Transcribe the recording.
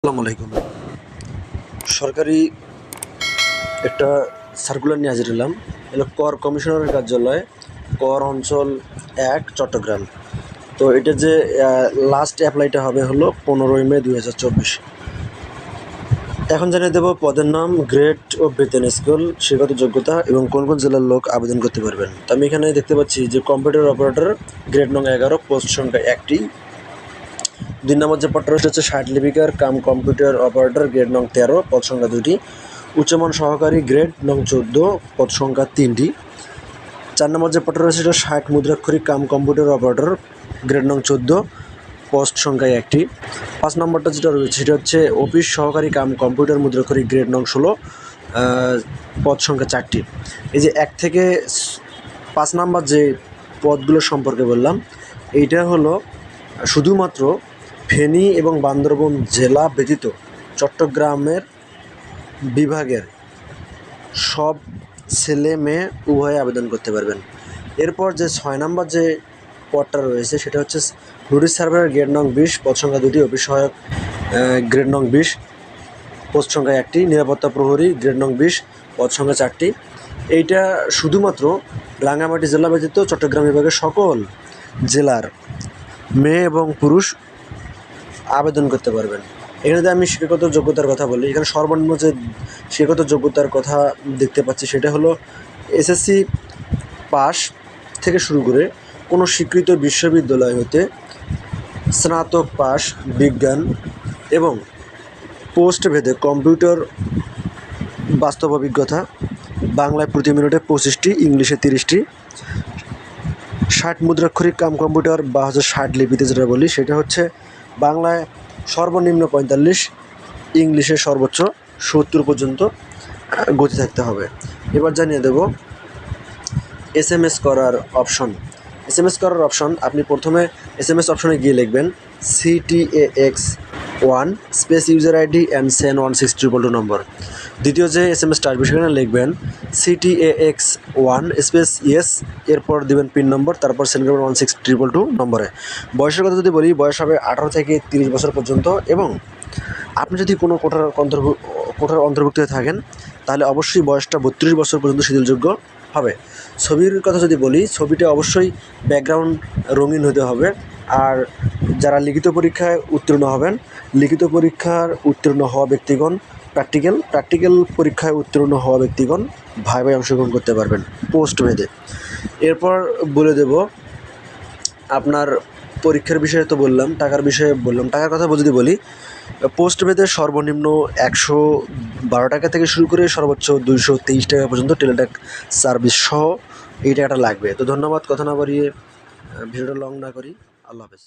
আসসালামু আলাইকুম। সরকারি একটা সার্কুলার নিয়ে হাজির হলাম। এলো কর কমিশনারের কার্যালয়, কর অঞ্চল এক, চট্টগ্রাম। তো এটা যে লাস্ট অ্যাপ্লাইটা হবে হলো পনেরোই মে দুই হাজার চব্বিশ। এখন জানিয়ে দেবো পদের নাম গ্রেড ও বেতন স্কুল, শিক্ষাগত যোগ্যতা এবং কোন কোন জেলার লোক আবেদন করতে পারবেন। তো আমি এখানে দেখতে পাচ্ছি যে কম্পিউটার অপারেটর গ্রেড নং এগারো পোস্ট সংখ্যা একটি দুই নম্বর যে পদটা রয়েছে, হচ্ছে ষাট লিপিকার, কাম কম্পিউটার অপারেটর, গ্রেড নং তেরো, পদ সংখ্যা দুটি উচ্চমান সহকারী, গ্রেড নং চোদ্দ, পদ সংখ্যা তিনটি। চার নম্বর যে পদটা রয়েছে, সেটা ষাট মুদ্রাক্ষরিক কাম কম্পিউটার অপারেটর, গ্রেড নং চোদ্দ পোস্ট সংখ্যায় একটি। পাঁচ নম্বরটা যেটা রয়েছে, সেটা হচ্ছে অফিস সহকারী কাম কম্পিউটার মুদ্রাক্ষরিক গ্রেড নং ষোলো পদ সংখ্যা চারটি। এই যে এক থেকে পাঁচ নাম্বার যে পদগুলো সম্পর্কে বললাম, এইটা হলো শুধুমাত্র ফেনী এবং বান্দরবন জেলা ব্যতীত চট্টগ্রামের বিভাগের সব ছেলে মেয়ে উভয়ে আবেদন করতে পারবেন। এরপর যে ছয় নম্বর যে পদটা রয়েছে, সেটা হচ্ছে নোটিশ সার্ভারের গ্রেড নং বিশ, পদ সংখ্যা দুটি, অফিস সহায়ক গ্রেড নং বিশ, পোস্ট সংখ্যা একটি, নিরাপত্তা প্রহরী গ্রেড নং বিশ, পদ সংখ্যা চারটি। এইটা শুধুমাত্র রাঙ্গামাটি জেলা ব্যতীত চট্টগ্রাম বিভাগের সকল জেলার মেয়ে এবং পুরুষ আবেদন করতে পারবেন। এখানে যদি আমি শিক্ষাগত যোগ্যতার কথা বলি, এখানে সর্বনিম্ন যে শিক্ষাগত যোগ্যতার কথা দেখতে পাচ্ছি সেটা হলো এসএসসি পাস থেকে শুরু করে কোনো স্বীকৃত বিশ্ববিদ্যালয় হতে স্নাতক পাস বিজ্ঞান এবং পোস্ট ভেদে কম্পিউটার বাস্তব অভিজ্ঞতা, বাংলায় প্রতি মিনিটে পঁচিশটি, ইংলিশে তিরিশটি, ষাট মুদ্রাক্ষরিক কাম কম্পিউটার বা হচ্ছে ষাট লিপিতে যেটা বলি, সেটা হচ্ছে বাংলায় সর্বনিম্ন পঁয়তাল্লিশ, ইংলিশে সর্বোচ্চ সত্তর পর্যন্ত গতি থাকতে হবে। এবার জানিয়ে দেব এস এম এস করার অপশন। এস এম এস করার অপশন, আপনি প্রথমে এস এম এস অপশনে গিয়ে লিখবেন CTA x one space user ID and send one six triple two number দ্বিতীয় যে এস এম এসটা আসবে সেখানে লিখবেন CTA x one space yes এরপর দিবেন পিন নম্বর তারপর সেন্ড করবেন ওয়ান সিক্স ট্রিপল টু নম্বরে। বয়সের কথা যদি বলি, বয়স হবে আঠারো থেকে তিরিশ বছর পর্যন্ত এবং আপনি যদি কোনো কোটার অন্তর্ভুক্ত কোটার অন্তর্ভুক্ত হয়ে থাকেন, তাহলে অবশ্যই বয়সটা বত্রিশ বছর পর্যন্ত শিথিলযোগ্য হবে। ছবির কথা যদি বলি, ছবিটা অবশ্যই ব্যাকগ্রাউন্ড রঙিন হতে হবে। আর যারা লিখিত পরীক্ষায় উত্তীর্ণ হবেন, লিখিত পরীক্ষার উত্তীর্ণ হওয়া ব্যক্তিগণ প্র্যাকটিক্যাল প্র্যাকটিক্যাল পরীক্ষায় উত্তীর্ণ হওয়া ব্যক্তিগণ ভাই ভাই অংশগ্রহণ করতে পারবেন পোস্ট ভেদে এরপর বলে দেব, আপনার পরীক্ষার বিষয়ে তো বললাম, টাকার বিষয়ে বললাম, টাকার কথা যদি বলি পোস্ট ভেদে সর্বনিম্ন একশো বারো টাকা থেকে শুরু করে সর্বোচ্চ দুইশো তেইশ টাকা পর্যন্ত টেলিটক সার্ভিস সহ এই টাকাটা লাগবে। তো ধন্যবাদ, কথা না বাড়িয়ে, ভিডিওটা লং না করি, আল্লাহ হাফেজ।